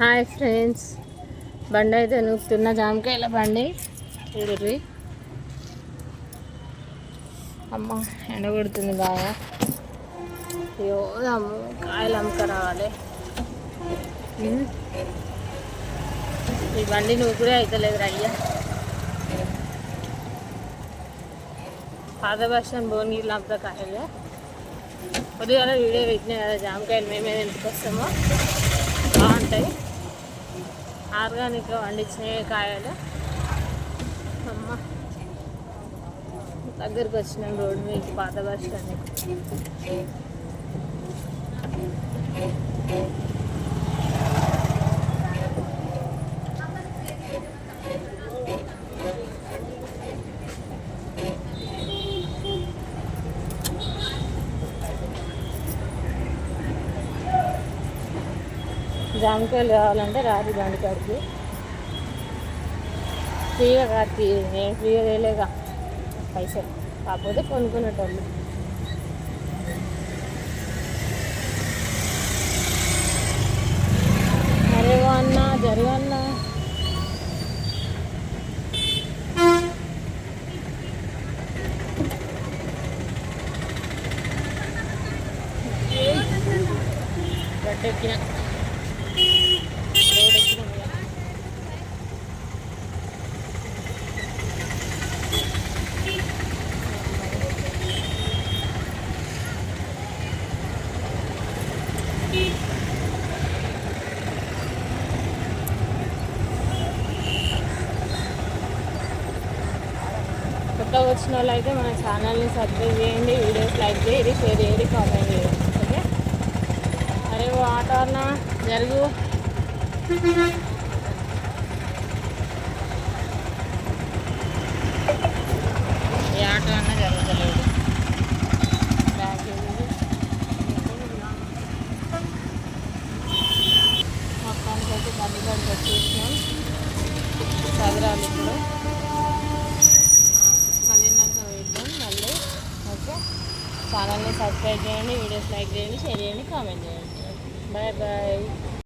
Hi friends. బండి అయితే నూపుతున్న జామకాయల బండి. చూడుర్రి. అమ్మ ఎండ కొడుతుంది బాగా. అయ్యో కాయలు అమ్మక రావాలి ఈ బండి నూపుడే అవుతలేదు అయ్యా. పాదభాషం భువనగిరిలో అంతా కాయలే. కొద్దిగా వీడియో పెట్టినా కదా జామకాయలు మేమే ఎందుకొస్తామో బాగుంటాయి. ఆర్గానిక్గా పండించినవి కాయలు. అమ్మ. దగ్గరికి వచ్చినాం రోడ్డు మీకు పాత బస్ స్టాండ్ జామకాయలు కావాలంటే రాత్రి బండి కాడికి. ఫ్రీగా కాదు నేను ఫ్రీగా వేయలేగా పైసలు. కాకపోతే కొనుక్కునేటోళ్ళు. అరేవో అన్నా జరగన్నా కొత్తగా వచ్చిన వాళ్ళు అయితే మన ఛానల్ని సబ్స్క్రైబ్ చేయండి వీడియోస్ లైక్ చేయండి షేర్ చేయండి కామెంట్ చేయండి ఓకే? అరే వాటర్నా జరుగు. ఏ ఆటో అన్న జరగలేదు. బ్యాక్ మొత్తానికి అయితే బండి బండి వచ్చేసినాం చదరాలి ఇప్పుడు. పదిహేనుక వెళ్దాం మళ్ళీ. ఓకే? ఛానల్ని సబ్స్క్రైబ్ చేయండి వీడియోస్ లైక్ చేయండి షేర్ చేయండి కామెంట్ చేయండి. Bye bye.